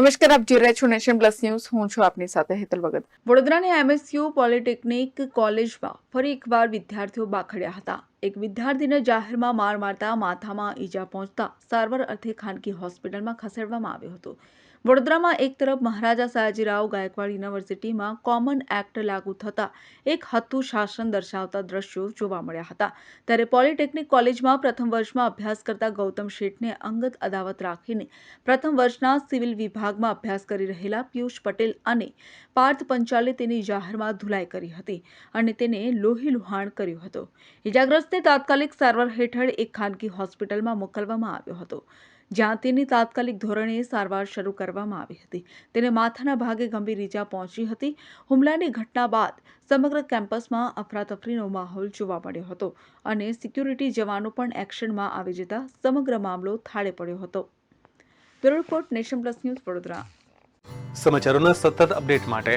નમસ્કાર, આપ જોઈ રહ્યા છો નેશન પ્લસ ન્યૂઝ. હું છું આપની સાથે હેતલ ભગત. વડોદરાની એમએસયુ પોલિટેકનિક કોલેજમાં ફરી એકવાર વિદ્યાર્થીઓ બાખડ્યા હતા. એક વિદ્યાર્થીને જાહેરમાં માર મારતા માથામાં ઈજા પહોંચતા સારવાર અર્થે ખાનગી હોસ્પિટલમાં ખસેડવામાં આવ્યો હતો. વડોદરામાં એક તરફ મહારાજા સયાજીરાવ ગાયકવાડ યુનિવર્સિટીમાં કોમન એક્ટ લાગુ થતાં એક હતું શાસન દર્શાવતા દ્રશ્યો જોવા મળ્યા હતા. ત્યારે પોલિટેકનિક કોલેજમાં પ્રથમ વર્ષમાં અભ્યાસ કરતા ગૌતમ શેઠને અંગત અદાવત રાખીને પ્રથમ વર્ષના સિવિલ વિભાગમાં અભ્યાસ કરી રહેલા પિયુષ પટેલ અને પાર્થ પંચાલે તેની જાહેરમાં ધુલાઈ કરી હતી અને તેને લોહી લુહાણ કર્યો હતો. ઇજાગ્રસ્તને તાત્કાલિક સારવાર હેઠળ એક ખાનગી હોસ્પિટલમાં મોકલવામાં આવ્યો હતો. જ્યાં તેની તાત્કાલિક ધોરણે સારવાર શરૂ કરવામાં આવી હતી. તેને માથાના ભાગે ગંભીર ઇજા પહોંચી હતી. હુમલાની ઘટના બાદ સમગ્ર કેમ્પસમાં અફરાતફરીનો માહોલ જોવા મળ્યો હતો અને સિક્યુરિટી જવાનો પણ એક્શનમાં આવી જતા સમગ્ર મામલો થાળે પડ્યો હતો. Bureau nation plus news Vadodara. સમાચારોના સતત અપડેટ માટે